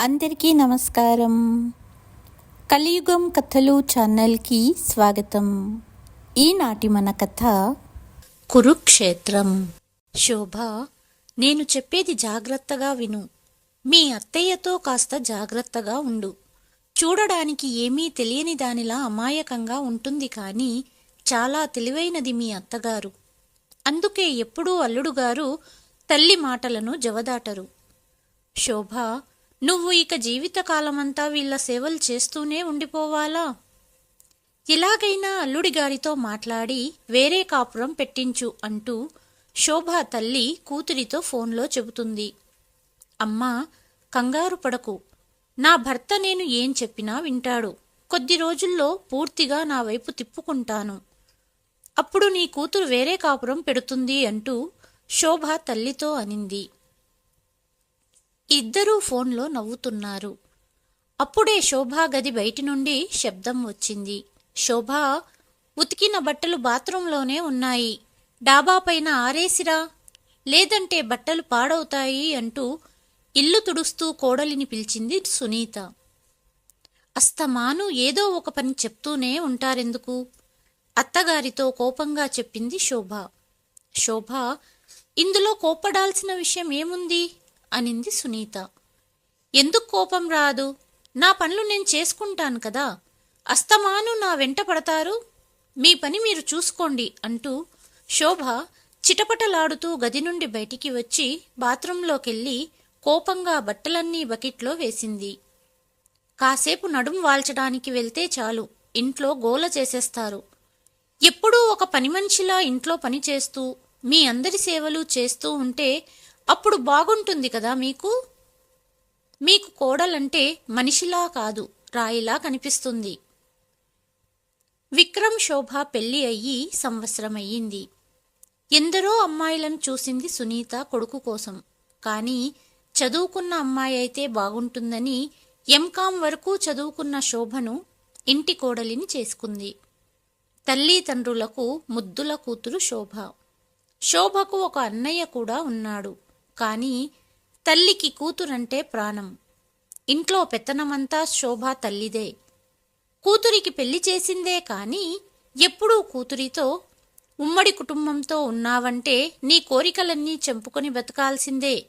అందరికీ నమస్కారం. కలియుగం కథలు ఛానల్కి స్వాగతం. ఈనాటి మన కథ కురుక్షేత్రం. శోభ నేను చెప్పేది జాగ్రత్తగా విను. మీ అత్తయ్యతో కాస్త జాగ్రత్తగా ఉండు. చూడడానికి ఏమీ తెలియని దానిలా అమాయకంగా ఉంటుంది కానీ చాలా తెలివైనది మీ అత్తగారు. అందుకే ఎప్పుడూ అల్లుడుగారు తల్లి మాటలను జవదాటరు. శోభ నువ్వు ఇక జీవితకాలమంతా వీళ్ళ సేవలు చేస్తూనే ఉండిపోవాలా? ఎలాగైనా అల్లుడి గారితో మాట్లాడి వేరే కాపురం పెట్టించు అంటూ శోభ తల్లి కూతురితో ఫోన్లో చెబుతుంది. అమ్మా కంగారు పడకు. నా భర్త నేను ఏం చెప్పినా వింటాడు. కొద్ది రోజుల్లో పూర్తిగా నా వైపు తిప్పుకుంటాను. అప్పుడు నీ కూతురు వేరే కాపురం పెడుతుంది అంటూ శోభ తల్లితో అనింది. ఇద్దరూ ఫోన్లో నవ్వుతున్నారు. అప్పుడే శోభా గది బయటి నుండి శబ్దం వచ్చింది. శోభ ఉతికిన బట్టలు బాత్రూంలోనే ఉన్నాయి. డాబా పైన ఆరేసిరా? లేదంటే బట్టలు పాడవుతాయి అంటూ ఇల్లు తుడుస్తూ కోడలిని పిలిచింది సునీత. అస్తమాను ఏదో ఒక పని చెప్తూనే ఉంటారెందుకు? అత్తగారితో కోపంగా చెప్పింది శోభ. శోభ ఇందులో కోపడాల్సిన విషయం ఏముంది? అనింది సునీత. ఎందుకు కోపం రాదు? నా పనులు నేను చేసుకుంటాను కదా. అస్తమాను నా వెంట పడతారు? మీ పని మీరు చూసుకోండి అంటూ శోభ చిటపటలాడుతూ గది నుండి బయటికి వచ్చి బాత్రూంలోకెళ్ళి కోపంగా బట్టలన్నీ బకెట్లో వేసింది. కాసేపు నడుం వాల్చడానికి వెళ్తే చాలు. ఇంట్లో గోల చేసేస్తారు. ఎప్పుడూ ఒక పని మనిషిలా ఇంట్లో పని చేస్తూ మీ అందరి సేవలు చేస్తూ ఉంటే అప్పుడు బాగుంటుంది కదా మీకు? మీకు కోడలంటే మనిషిలా కాదు రాయిలా కనిపిస్తుంది. విక్రమ్ శోభ పెళ్ళి అయ్యి సంవత్సరమయ్యింది. ఎందరో అమ్మాయిలను చూసింది సునీత కొడుకు కోసం. కానీ చదువుకున్న అమ్మాయి అయితే బాగుంటుందని ఎంకామ్ వరకు చదువుకున్న శోభను ఇంటి కోడలిని చేసుకుంది. తల్లి తండ్రులకు ముద్దుల కూతురు శోభ. శోభకు ఒక అన్నయ్య కూడా ఉన్నాడు. కానీ తల్లికి కూతురంటే ప్రాణం. ఇంట్లో పెత్తనమంతా శోభ తల్లిదే. కూతురికి పెళ్ళి చేసిందే కాని ఎప్పుడూ కూతురితో ఉమ్మడి కుటుంబంతో ఉన్నావంటే నీ కోరికలన్నీ చెంపుకొని బతకాల్సిందే.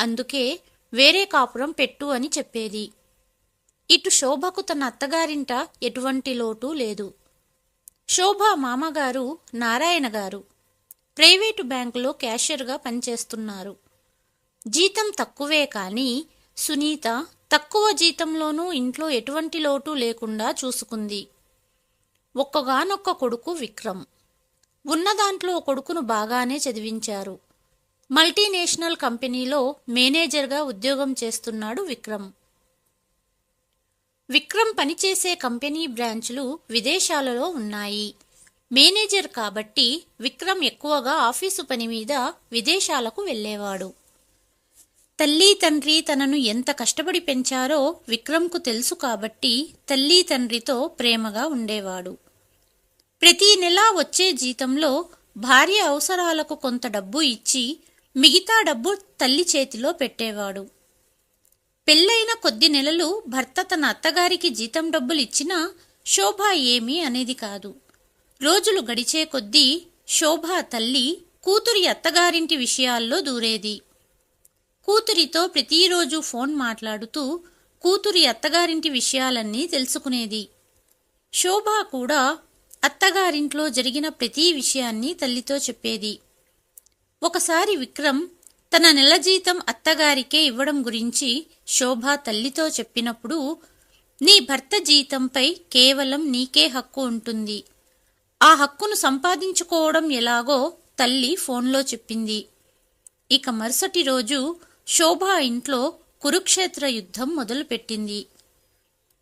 అందుకే వేరే కాపురం పెట్టు అని చెప్పేది. ఇటు శోభకు తన అత్తగారింట ఎటువంటి లోటు లేదు. శోభ మామగారు నారాయణ గారు ప్రైవేటు బ్యాంకులో క్యాషియర్గా పనిచేస్తున్నారు. జీతం తక్కువే కానీ సునీత తక్కువ జీతంలోనూ ఇంట్లో ఎటువంటి లోటు లేకుండా చూసుకుంది. ఒక్కగానొక్క కొడుకు విక్రమ్. ఉన్న దాంట్లో కొడుకును బాగానే చదివించారు. మల్టీనేషనల్ కంపెనీలో మేనేజర్గా ఉద్యోగం చేస్తున్నాడు విక్రమ్. విక్రమ్ పనిచేసే కంపెనీ బ్రాంచ్లు విదేశాలలో ఉన్నాయి. మేనేజర్ కాబట్టి విక్రమ్ ఎక్కువగా ఆఫీసు పని మీద విదేశాలకు వెళ్ళేవాడు. తల్లి తండ్రి తనను ఎంత కష్టపడి పెంచారో విక్రమ్కు తెలుసు కాబట్టి తల్లి తండ్రితో ప్రేమగా ఉండేవాడు. ప్రతి నెలా వచ్చే జీతంలో భార్య అవసరాలకు కొంత డబ్బు ఇచ్చి మిగతా డబ్బు తల్లి చేతిలో పెట్టేవాడు. పెళ్ళైన కొద్ది నెలలు భర్త తన అత్తగారికి జీతం డబ్బులు ఇచ్చినా శోభ ఏమీ అనేది కాదు. రోజులు గడిచే కొద్దీ శోభ తల్లి కూతురి అత్తగారింటి విషయాల్లో దూరేది. కూతురితో ప్రతిరోజు ఫోన్ మాట్లాడుతూ కూతురి అత్తగారింటి విషయాలన్నీ తెలుసుకునేది. శోభ కూడా అత్తగారింట్లో జరిగిన ప్రతి విషయాన్ని తల్లితో చెప్పేది. ఒకసారి విక్రమ్ తన నెల జీతం అత్తగారికే ఇవ్వడం గురించి శోభ తల్లితో చెప్పినప్పుడు నీ భర్త జీతంపై కేవలం నీకే హక్కు ఉంటుంది. ఆ హక్కును సంపాదించుకోవడం ఎలాగో తల్లి ఫోన్లో చెప్పింది. ఇక మరుసటి రోజు శోభ ఇంట్లో కురుక్షేత్ర యుద్ధం మొదలుపెట్టింది.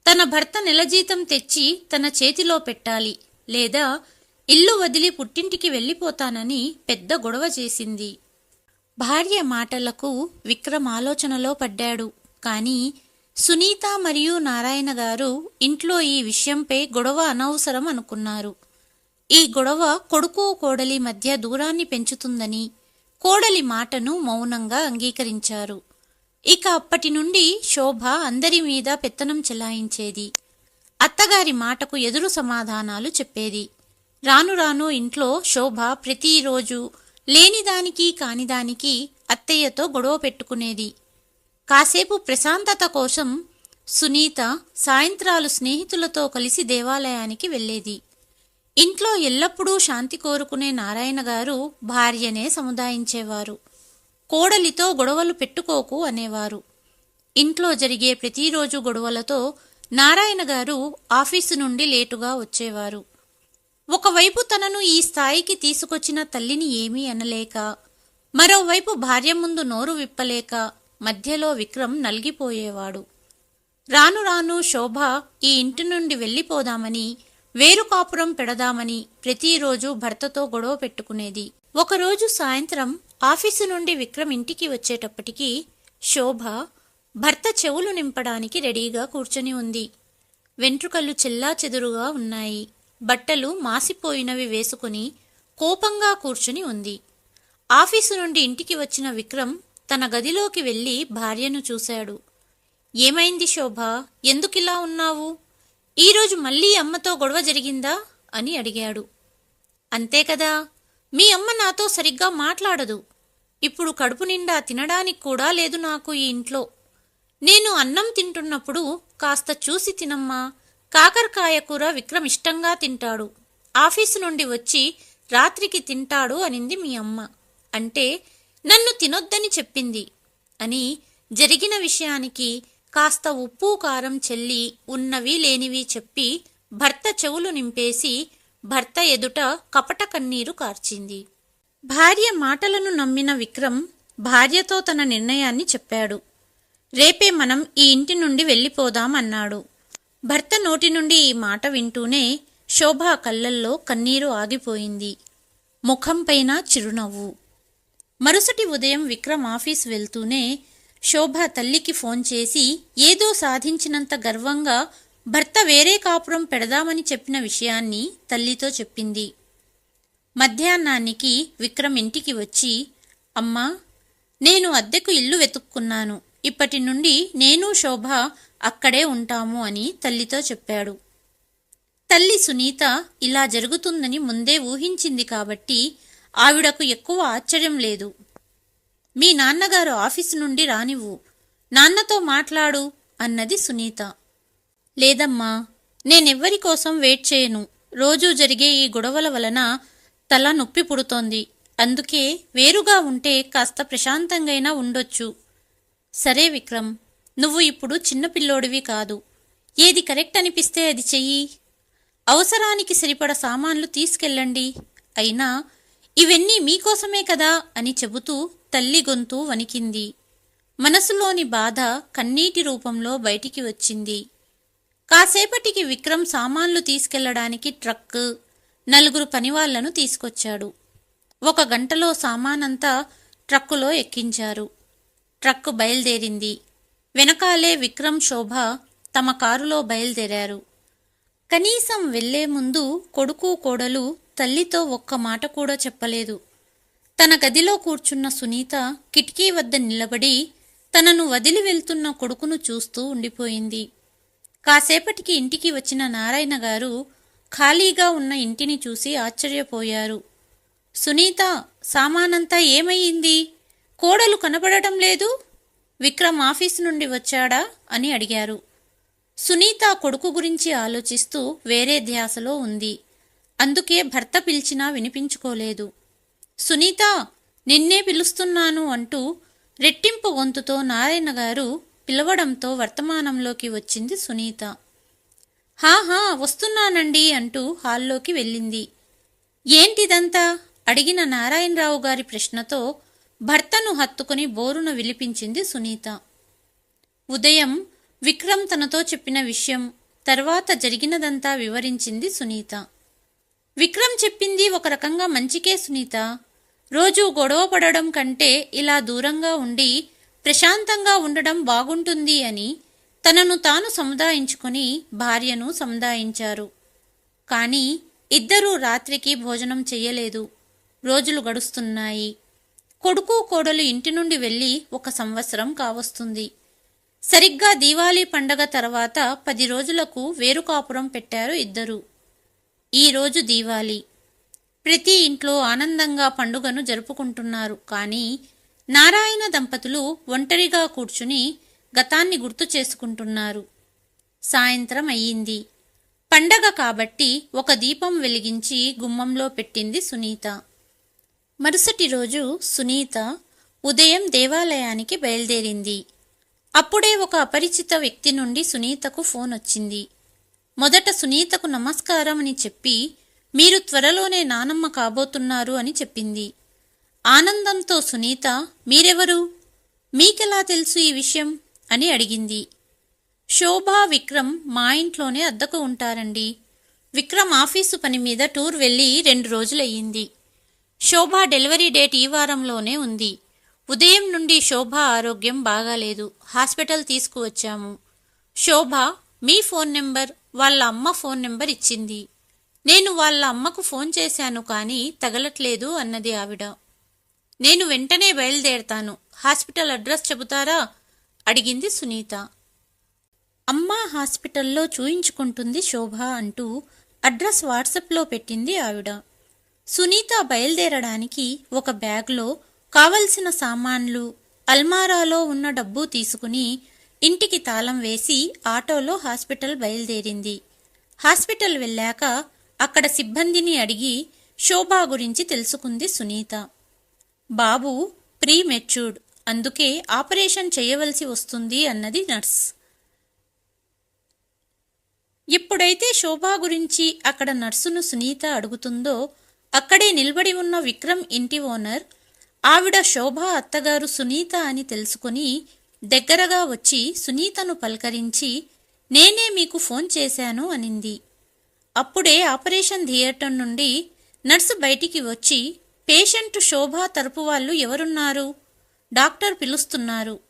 తన భర్త నెల జీతం తెచ్చి తన చేతిలో పెట్టాలి లేదా ఇల్లు వదిలి పుట్టింటికి వెళ్ళిపోతానని పెద్ద గొడవ చేసింది. భార్య మాటలకు విక్రమ్ ఆలోచనలో పడ్డాడు. కానీ సునీత మరియు నారాయణ గారు ఇంట్లో ఈ విషయంపై గొడవ అనవసరం అనుకున్నారు. ఈ గొడవ కొడుకు కోడలి మధ్య దూరాన్ని పెంచుతుందని కోడలి మాటను మౌనంగా అంగీకరించారు. ఇక అప్పటి నుండి శోభ అందరి మీద పెత్తనం చెలాయించేది. అత్తగారి మాటకు ఎదురు సమాధానాలు చెప్పేది. రాను రాను ఇంట్లో శోభ ప్రతిరోజు లేనిదానికి కానిదానికి అత్తయ్యతో గొడవ పెట్టుకునేది. కాసేపు ప్రశాంతత కోసం సునీత సాయంత్రాలు స్నేహితులతో కలిసి దేవాలయానికి వెళ్ళేది. ఇంట్లో ఎల్లప్పుడూ శాంతి కోరుకునే నారాయణ గారు భార్యనే సముదాయించేవారు. కోడలితో గొడవలు పెట్టుకోకు అనేవారు. ఇంట్లో జరిగే ప్రతిరోజు గొడవలతో నారాయణ గారు ఆఫీసు నుండి లేటుగా వచ్చేవారు. ఒకవైపు తనను ఈ స్థాయికి తీసుకొచ్చిన తల్లిని ఏమీ అనలేక మరోవైపు భార్య ముందు నోరు విప్పలేక మధ్యలో విక్రమ్ నలిగిపోయేవాడు. రాను రాను శోభ ఈ ఇంటి నుండి వెళ్ళిపోదామని వేరుకాపురం పెడదామని ప్రతిరోజు భర్తతో గొడవ పెట్టుకునేది. ఒకరోజు సాయంత్రం ఆఫీసు నుండి విక్రమ్ ఇంటికి వచ్చేటప్పటికి శోభ భర్త చెవులు నింపడానికి రెడీగా కూర్చొని ఉంది. వెంట్రుకలు చెల్లా చెదురుగా ఉన్నాయి. బట్టలు మాసిపోయినవి వేసుకుని కోపంగా కూర్చుని ఉంది. ఆఫీసు నుండి ఇంటికి వచ్చిన విక్రమ్ తన గదిలోకి వెళ్ళి భార్యను చూశాడు. ఏమైంది శోభ? ఎందుకిలా ఉన్నావు? ఈరోజు మళ్ళీ అమ్మతో గొడవ జరిగిందా? అని అడిగాడు. అంతే కదా. మీ అమ్మ నాతో సరిగ్గా మాట్లాడదు. ఇప్పుడు కడుపు నిండా తినడానికి కూడా లేదు నాకు ఈ ఇంట్లో. నేను అన్నం తింటున్నప్పుడు కాస్త చూసి తినమ్మా. కాకరకాయ కూర విక్రమ్ ఇష్టంగా తింటాడు. ఆఫీసు నుండి వచ్చి రాత్రికి తింటాడు అనింది మీ అమ్మ. అంటే నన్ను తినొద్దని చెప్పింది. అని జరిగిన విషయానికి కాస్త ఉప్పు కారం చెల్లి ఉన్నవి లేనివి చెప్పి భర్త చెవులు నింపేసి భర్త ఎదుట కపట కన్నీరు కార్చింది. భార్య మాటలను నమ్మిన విక్రమ్ భార్యతో తన నిర్ణయాన్ని చెప్పాడు. రేపే మనం ఈ ఇంటి నుండి వెళ్ళిపోదాం అన్నాడు. భర్త నోటి నుండి ఈ మాట వింటూనే శోభ కళ్ళల్లో కన్నీరు ఆగిపోయింది. ముఖంపైన చిరునవ్వు. మరుసటి ఉదయం విక్రమ్ ఆఫీస్ వెళ్తూనే శోభ తల్లికి ఫోన్ చేసి ఏదో సాధించినంత గర్వంగా భర్త వేరే కాపురం పెడదామని చెప్పిన విషయాన్ని తల్లితో చెప్పింది. మధ్యాహ్నానికి విక్రమ్ ఇంటికి వచ్చి అమ్మా నేను అద్దెకు ఇల్లు వెతుక్కున్నాను. ఇప్పటి నుండి నేను శోభ అక్కడే ఉంటాము అని తల్లితో చెప్పాడు. తల్లి సునీత ఇలా జరుగుతుందని ముందే ఊహించింది కాబట్టి ఆవిడకు ఎక్కువ ఆశ్చర్యం లేదు. మీ నాన్నగారు ఆఫీసు నుండి రానివ్వు. నాన్నతో మాట్లాడు అన్నది సునీత. లేదమ్మా నేనెవ్వరి కోసం వెయిట్ చేయను. రోజూ జరిగే ఈ గొడవల వలన తల నొప్పి పుడుతోంది. అందుకే వేరుగా ఉంటే కాస్త ప్రశాంతంగైనా ఉండొచ్చు. సరే విక్రమ్ నువ్వు ఇప్పుడు చిన్నపిల్లోడివి కాదు. ఏది కరెక్ట్ అనిపిస్తే అది చెయ్యి. అవసరానికి సరిపడ సామాన్లు తీసుకెళ్ళండి. అయినా ఇవన్నీ మీకోసమే కదా అని చెబుతూ తల్లి గొంతు వణికింది. మనసులోని బాధ కన్నీటి రూపంలో బయటికి వచ్చింది. కాసేపటికి విక్రమ్ సామాన్లు తీసుకెళ్ళడానికి ట్రక్ నలుగురు పనివాళ్ళను తీసుకొచ్చాడు. ఒక గంటలో సామానంతా ట్రక్కులో ఎక్కించారు. ట్రక్కు బయలుదేరింది. వెనకాలే విక్రమ్ శోభ తమ కారులో బయలుదేరారు. కనీసం వెళ్ళే ముందు కొడుకు కోడలు తల్లితో ఒక్క మాట కూడా చెప్పలేదు. తన గదిలో కూర్చున్న సునీత కిటికీ వద్ద నిలబడి తనను వదిలి వెళ్తున్న కొడుకును చూస్తూ ఉండిపోయింది. కాసేపటికి ఇంటికి వచ్చిన నారాయణ గారు ఖాళీగా ఉన్న ఇంటిని చూసి ఆశ్చర్యపోయారు. సునీత సామానంతా ఏమయ్యింది? కోడలు కనపడటం లేదు? విక్రమ్ ఆఫీస్ నుండి వచ్చాడా? అని అడిగారు. సునీత కొడుకు గురించి ఆలోచిస్తూ వేరే ధ్యాసలో ఉంది. అందుకే భర్త పిలిచినా వినిపించుకోలేదు. సునీత నిన్నే పిలుస్తున్నాను అంటూ రెట్టింపు గొంతుతో నారాయణ గారు పిలవడంతో వర్తమానంలోకి వచ్చింది సునీత. హాహా వస్తున్నానండి అంటూ హాల్లోకి వెళ్ళింది. ఏంటిదంతా? అడిగిన నారాయణరావు గారి ప్రశ్నతో భర్తను హత్తుకుని బోరున విలిపించింది సునీత. ఉదయం విక్రమ్ తనతో చెప్పిన విషయం తర్వాత జరిగినదంతా వివరించింది సునీత. విక్రమ్ చెప్పింది ఒక రకంగా మంచికే సునీత. రోజు గొడవ పడడం కంటే ఇలా దూరంగా ఉండి ప్రశాంతంగా ఉండడం బాగుంటుంది అని తనను తాను సముదాయించుకుని భార్యను సముదాయించారు. కానీ ఇద్దరూ రాత్రికి భోజనం చెయ్యలేదు. రోజులు గడుస్తున్నాయి. కొడుకు కోడలు ఇంటి నుండి వెళ్ళి ఒక సంవత్సరం కావస్తుంది. సరిగ్గా దీవాళీ పండగ తర్వాత పది రోజులకు వేరు కాపురం పెట్టారు ఇద్దరు. ఈరోజు దీవాళీ. ప్రతి ఇంట్లో ఆనందంగా పండుగను జరుపుకుంటున్నారు. కానీ నారాయణ దంపతులు ఒంటరిగా కూర్చుని గతాన్ని గుర్తు చేసుకుంటున్నారు. సాయంత్రం అయ్యింది. పండగ కాబట్టి ఒక దీపం వెలిగించి గుమ్మంలో పెట్టింది సునీత. మరుసటి రోజు సునీత ఉదయం దేవాలయానికి బయలుదేరింది. అప్పుడే ఒక అపరిచిత వ్యక్తి నుండి సునీతకు ఫోన్ వచ్చింది. మొదట సునీతకు నమస్కారం అని చెప్పి మీరు త్వరలోనే నానమ్మ కాబోతున్నారు అని చెప్పింది. ఆనందంతో సునీత మీరెవరు? మీకెలా తెలుసు ఈ విషయం? అని అడిగింది. శోభా విక్రమ్ మా ఇంట్లోనే అద్దకు ఉంటారండి. విక్రమ్ ఆఫీసు పని మీద టూర్ వెళ్ళి రెండు రోజులయ్యింది. శోభ డెలివరీ డేట్ ఈ వారంలోనే ఉంది. ఉదయం నుండి శోభ ఆరోగ్యం బాగాలేదు. హాస్పిటల్ తీసుకువచ్చాము. శోభ మీ ఫోన్ నెంబర్ వాళ్ళ అమ్మ ఫోన్ నెంబర్ ఇచ్చింది. నేను వాళ్ళ అమ్మకు ఫోన్ చేశాను కానీ తగలట్లేదు అన్నది ఆవిడ. నేను వెంటనే బయలుదేరతాను. హాస్పిటల్ అడ్రస్ చెబుతారా? అడిగింది సునీత. అమ్మ హాస్పిటల్లో చూయించుకుంటుంది శోభ అంటూ అడ్రస్ వాట్సాప్లో పెట్టింది ఆవిడ. సునీత బయలుదేరడానికి ఒక బ్యాగ్లో కావలసిన సామాన్లు అల్మారాలో ఉన్న డబ్బు తీసుకుని ఇంటికి తాళం వేసి ఆటోలో హాస్పిటల్ బయలుదేరింది. హాస్పిటల్ వెళ్ళాక అక్కడ సిబ్బందిని అడిగి శోభా గురించి తెలుసుకుంది సునీత. బాబు ప్రీ మెచ్యూర్డ్ అందుకే ఆపరేషన్ చేయవలసి వస్తుంది అన్నది నర్స్. ఎప్పుడైతే శోభా గురించి అక్కడ నర్సును సునీత అడుగుతుందో అక్కడే నిలబడి ఉన్న విక్రమ్ ఇంటి ఓనర్ ఆవిడ శోభ అత్తగారు సునీత అని తెలుసుకుని దగ్గరగా వచ్చి సునీతను పలకరించి నేనే మీకు ఫోన్ చేశాను అనింది. అప్పుడే ఆపరేషన్ థియేటర్ నుండి నర్సు బయటికి వచ్చి పేషెంట్ శోభ తరపు వాళ్ళు ఎవరున్నారు? డాక్టర్ పిలుస్తున్నారు.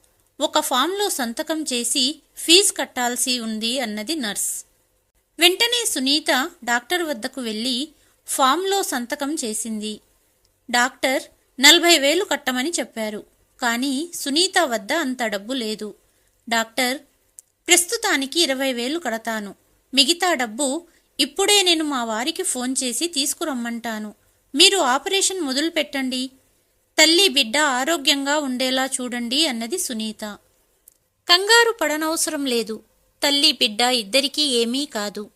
ఒక ఫామ్లో సంతకం చేసి ఫీజు కట్టాల్సి ఉంది అన్నది నర్స్. వెంటనే సునీత డాక్టర్ వద్దకు వెళ్ళి ఫామ్లో సంతకం చేసింది. డాక్టర్ నలభై వేలు కట్టమని చెప్పారు కానీ సునీత వద్ద అంత డబ్బు లేదు. డాక్టర్ ప్రస్తుతానికి ఇరవై వేలు కడతాను. మిగతా డబ్బు ఇప్పుడే నేను మా వారికి ఫోన్ చేసి తీసుకురమ్మంటాను. మీరు ఆపరేషన్ మొదలు పెట్టండి తల్లి బిడ్డ ఆరోగ్యంగా ఉండేలా చూడండి అన్నది సునీత. కంగారు పడనవసరం లేదు. తల్లి బిడ్డ ఇద్దరికీ ఏమీ కాదు.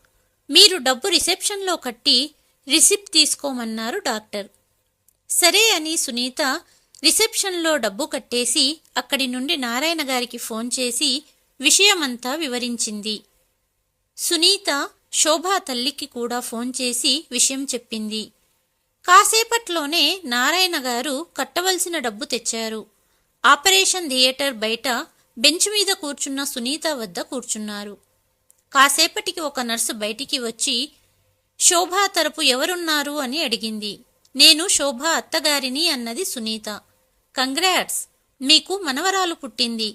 మీరు డబ్బు రిసెప్షన్లో కట్టి రిసిప్ట్ తీసుకోమన్నారు డాక్టర్. సరే అని సునీత రిసెప్షన్లో డబ్బు కట్టేసి అక్కడి నుండి నారాయణ గారికి ఫోన్ చేసి విషయమంతా వివరించింది. సునీత శోభా తల్లికి కూడా ఫోన్ చేసి విషయం చెప్పింది. కాసేపట్లోనే నారాయణ గారు కట్టవలసిన డబ్బు తెచ్చారు. ఆపరేషన్ థియేటర్ బయట బెంచ్ మీద కూర్చున్న సునీత వద్ద కూర్చున్నారు. కాసేపటికి ఒక నర్సు బయటికి వచ్చి శోభా తరపు ఎవరున్నారు? అని అడిగింది. నేను శోభ అత్తగారిని అన్నది సునీత. కంగ్రాట్స్ మీకు మనవరాలు పుట్టింది.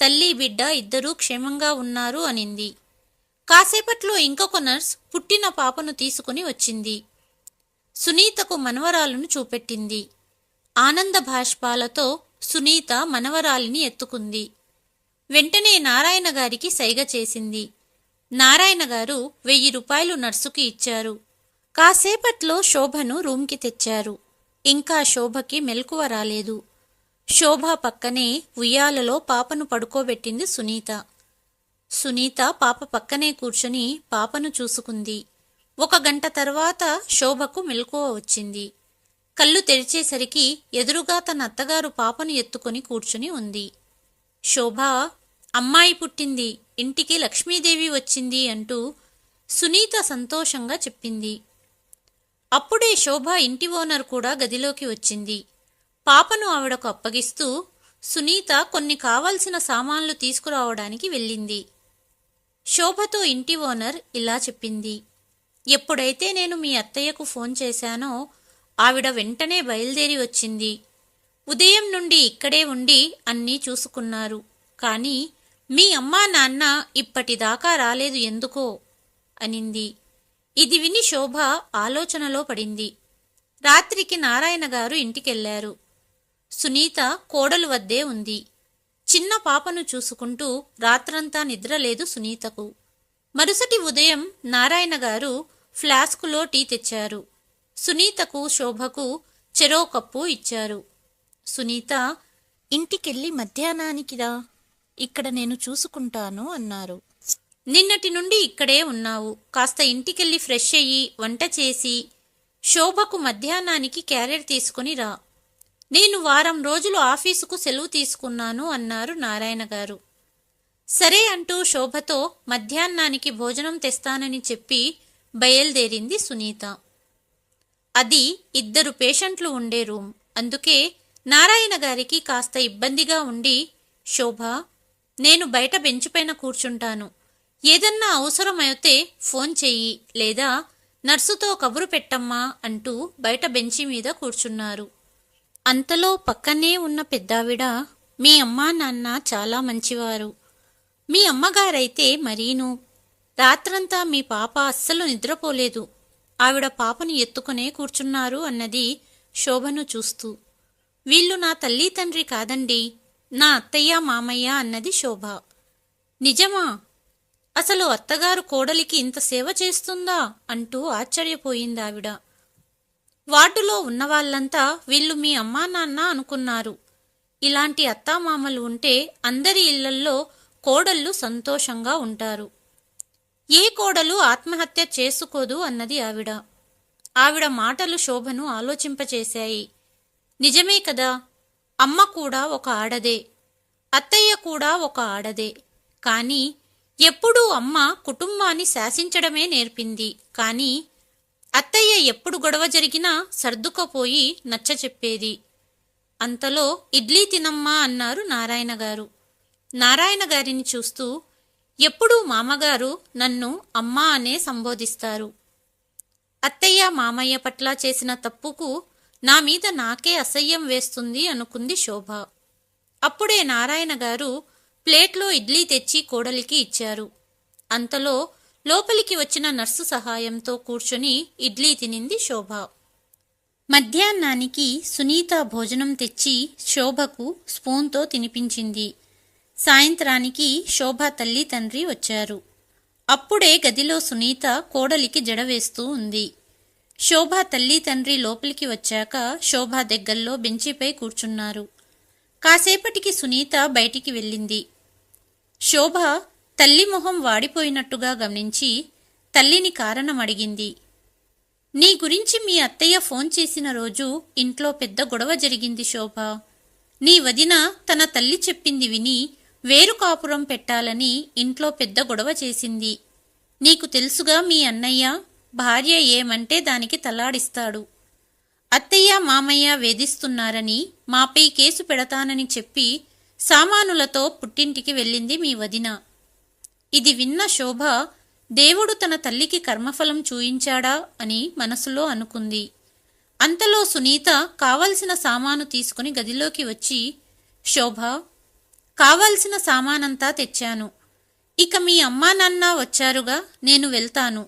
తల్లి బిడ్డ ఇద్దరూ క్షేమంగా ఉన్నారు అనింది. కాసేపట్లో ఇంకొక నర్స్ పుట్టిన పాపను తీసుకుని వచ్చింది. సునీతకు మనవరాలను చూపెట్టింది. ఆనంద భాష్పాలతో సునీత మనవరాలిని ఎత్తుకుంది. వెంటనే నారాయణ గారికి సైగ చేసింది. నారాయణ గారు వెయ్యి రూపాయలు నర్సుకి ఇచ్చారు. కాసేపట్లో శోభను రూమ్కి తెచ్చారు. ఇంకా శోభకి మెలకువ రాలేదు. శోభ పక్కనే ఉయ్యాలలో పాపను పడుకోబెట్టింది సునీత. సునీత పాప పక్కనే కూర్చుని పాపను చూసుకుంది. ఒక గంట తర్వాత శోభకు మెలకువ వచ్చింది. కళ్ళు తెరిచేసరికి ఎదురుగా తన అత్తగారు పాపను ఎత్తుకొని కూర్చుని ఉంది. శోభ అమ్మాయి పుట్టింది ఇంటికి లక్ష్మీదేవి వచ్చింది అంటూ సునీత సంతోషంగా చెప్పింది. అప్పుడే శోభ ఇంటి ఓనర్ కూడా గదిలోకి వచ్చింది. పాపను ఆవిడకు అప్పగిస్తూ సునీత కొన్ని కావాల్సిన సామాన్లు తీసుకురావడానికి వెళ్ళింది. శోభతో ఇంటి ఓనర్ ఇలా చెప్పింది. ఎప్పుడైతే నేను మీ అత్తయ్యకు ఫోన్ చేశానో ఆవిడ వెంటనే బయలుదేరి వచ్చింది. ఉదయం నుండి ఇక్కడే ఉండి అన్నీ చూసుకున్నారు. కానీ మీ అమ్మా నాన్న ఇప్పటిదాకా రాలేదు ఎందుకో? అనింది. ఇది విని శోభ ఆలోచనలో పడింది. రాత్రికి నారాయణ గారు ఇంటికెళ్ళారు. సునీత కోడలు వద్దే ఉంది. చిన్న పాపను చూసుకుంటూ రాత్రంతా నిద్రలేదు సునీతకు. మరుసటి ఉదయం నారాయణ గారు ఫ్లాస్కులో టీ తెచ్చారు. సునీతకు శోభకు చెరో కప్పు ఇచ్చారు. సునీత ఇంటికెళ్ళి మధ్యాహ్నానికి రా. ఇక్కడ నేను చూసుకుంటాను అన్నారు. నిన్నటి నుండి ఇక్కడే ఉన్నావు. కాస్త ఇంటికెళ్ళి ఫ్రెష్ అయ్యి వంట చేసి శోభకు మధ్యాహ్నానికి క్యారియర్ తీసుకుని రా. నేను వారం రోజులు ఆఫీసుకు సెలవు తీసుకున్నాను అన్నారు నారాయణ గారు. సరే అంటూ శోభతో మధ్యాహ్నానికి భోజనం తెస్తానని చెప్పి బయలుదేరింది సునీత. అది ఇద్దరు పేషెంట్లు ఉండే రూమ్. అందుకే నారాయణ గారికి కాస్త ఇబ్బందిగా ఉండి శోభ నేను బయట బెంచ్ పైన కూర్చుంటాను. ఏదన్నా అవసరమైతే ఫోన్ చెయ్యి లేదా నర్సుతో కబురు పెట్టమ్మా అంటూ బయట బెంచి మీద కూర్చున్నారు. అంతలో పక్కనే ఉన్న పెద్దావిడ మీ అమ్మా నాన్న చాలా మంచివారు. మీ అమ్మగారైతే మరీను. రాత్రంతా మీ పాప అస్సలు నిద్రపోలేదు. ఆవిడ పాపను ఎత్తుకునే కూర్చున్నారు అన్నది శోభను చూస్తూ. వీళ్ళు నా తల్లి తండ్రి కాదండి. నా అత్తయ్య మామయ్య అన్నది శోభ. నిజమా? అసలు అత్తగారు కోడలికి ఇంత సేవ చేస్తుందా? అంటూ ఆశ్చర్యపోయింది ఆవిడ వార్డులో ఉన్నవాళ్ళంతా వీళ్ళు మీ అమ్మా నాన్న అనుకున్నారు. ఇలాంటి అత్తామామలు ఉంటే అందరి ఇళ్ళల్లో కోడళ్ళు సంతోషంగా ఉంటారు. ఏ కోడలు ఆత్మహత్య చేసుకోదు అన్నది ఆవిడ. ఆవిడ మాటలు శోభను ఆలోచింపచేశాయి. నిజమే కదా అమ్మ కూడా ఒక ఆడదే అత్తయ్య కూడా ఒక ఆడదే. కానీ ఎప్పుడూ అమ్మ కుటుంబాన్ని శాసించడమే నేర్పింది. కానీ అత్తయ్య ఎప్పుడు గొడవ జరిగినా సర్దుకపోయి నచ్చ చెప్పేది. అంతలో ఇడ్లీ తినమ్మా అన్నారు నారాయణ గారు. నారాయణ గారిని చూస్తూ ఎప్పుడూ మామగారు నన్ను అమ్మా అనే సంబోధిస్తారు. అత్తయ్య మామయ్య పట్ల చేసిన తప్పుకు నా మీద నాకే అసహ్యం వేస్తుంది అనుకుంది శోభ. అప్పుడే నారాయణ గారు ప్లేట్లో ఇడ్లీ తెచ్చి కోడలికి ఇచ్చారు. అంతలో లోపలికి వచ్చిన నర్సు సహాయంతో కూర్చొని ఇడ్లీ తినింది శోభ. మధ్యాహ్నానికి సునీత భోజనం తెచ్చి శోభకు స్పూన్తో తినిపించింది. సాయంత్రానికి శోభ తల్లి తండ్రి వచ్చారు. అప్పుడే గదిలో సునీత కోడలికి జడవేస్తూ ఉంది. శోభ తల్లి తండ్రి లోపలికి వచ్చాక శోభ దగ్గల్లో బెంచిపై కూర్చున్నారు. కాసేపటికి సునీత బయటికి వెళ్ళింది. శోభ తల్లి మొహం వాడిపోయినట్టుగా గమనించి తల్లిని కారణం అడిగింది నీ గురించి మీ అత్తయ్య ఫోన్ చేసిన రోజు ఇంట్లో పెద్ద గొడవ జరిగింది శోభ. నీ వదిన తన తల్లి చెప్పింది విని వేరు కాపురం పెట్టాలని ఇంట్లో పెద్ద గొడవ చేసింది. నీకు తెలుసుగా మీ అన్నయ్య భార్య ఏమంటే దానికి తలాడిస్తాడు. అత్తయ్య మామయ్య వేధిస్తున్నారని మాపై కేసు పెడతానని చెప్పి సామానులతో పుట్టింటికి వెళ్ళింది మీ వదిన. ఇది విన్న శోభ దేవుడు తన తల్లికి కర్మఫలం చూయించాడా? అని మనసులో అనుకుంది. అంతలో సునీత కావలసిన సామాను తీసుకుని గదిలోకి వచ్చి శోభ కావలసిన సామానంతా తెచ్చాను. ఇక మీ అమ్మా నాన్న వచ్చారుగా నేను వెళ్తాను.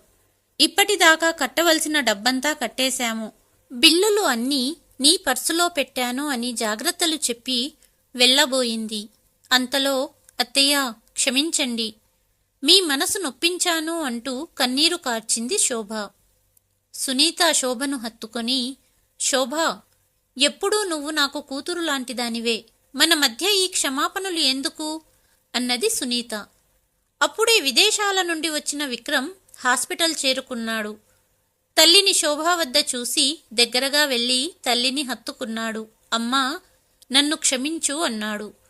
ఇప్పటిదాకా కట్టవలసిన డబ్బంతా కట్టేశాము. బిల్లులు అన్నీ నీ పర్సులో పెట్టాను అని జాగ్రత్తలు చెప్పి వెళ్ళబోయింది. అంతలో అత్తయ్య క్షమించండి. మీ మనసు నొప్పించాను అంటూ కన్నీరు కార్చింది శోభ. సునీత శోభను హత్తుకొని శోభ ఎప్పుడూ నువ్వు నాకు కూతురు లాంటిదానివే. మన మధ్య ఈ క్షమాపణలు ఎందుకు అన్నది సునీత. అప్పుడే విదేశాల నుండి వచ్చిన విక్రమ్ హాస్పిటల్ చేరుకున్నాడు. తల్లిని శోభా వద్ద చూసి దగ్గరగా వెళ్ళి తల్లిని హత్తుకున్నాడు. అమ్మా నన్ను క్షమించు అన్నాడు.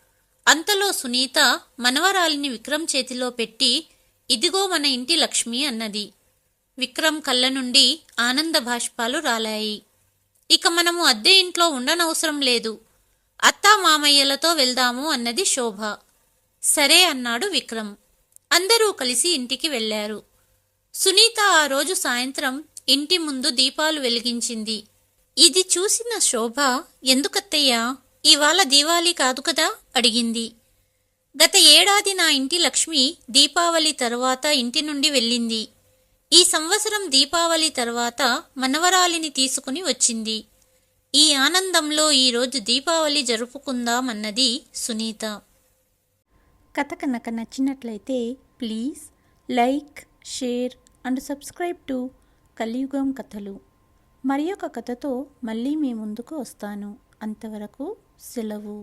అంతలో సునీత మనవరాలిని విక్రమ్ చేతిలో పెట్టి ఇదిగో మన ఇంటి లక్ష్మి అన్నది. విక్రమ్ కళ్ళ నుండి ఆనంద భాష్పాలు రాలాయి. ఇక మనము అద్దె ఇంట్లో ఉండనవసరం లేదు. అత్తా మామయ్యలతో వెళ్దాము అన్నది శోభ. సరే అన్నాడు విక్రమ్. అందరూ కలిసి ఇంటికి వెళ్ళారు సునీత ఆ రోజు సాయంత్రం ఇంటి ముందు దీపాలు వెలిగించింది. ఇది చూసిన శోభ ఎందుకత్తయ్యా? ఇవాళ దీవాళి కాదు కదా? అడిగింది. గత ఏడాది నా ఇంటి లక్ష్మి దీపావళి తరువాత ఇంటి నుండి వెళ్ళింది. ఈ సంవత్సరం దీపావళి తర్వాత మనవరాలిని తీసుకుని వచ్చింది. ఈ ఆనందంలో ఈరోజు దీపావళి జరుపుకుందామన్నది సునీత. కథ కనుక నచ్చినట్లయితే please like share and subscribe to Kaliyugam Kathalu. మరి ఒక కథతో మళ్ళీ మీ ముందుకు వస్తాను. అంతవరకు సెలవు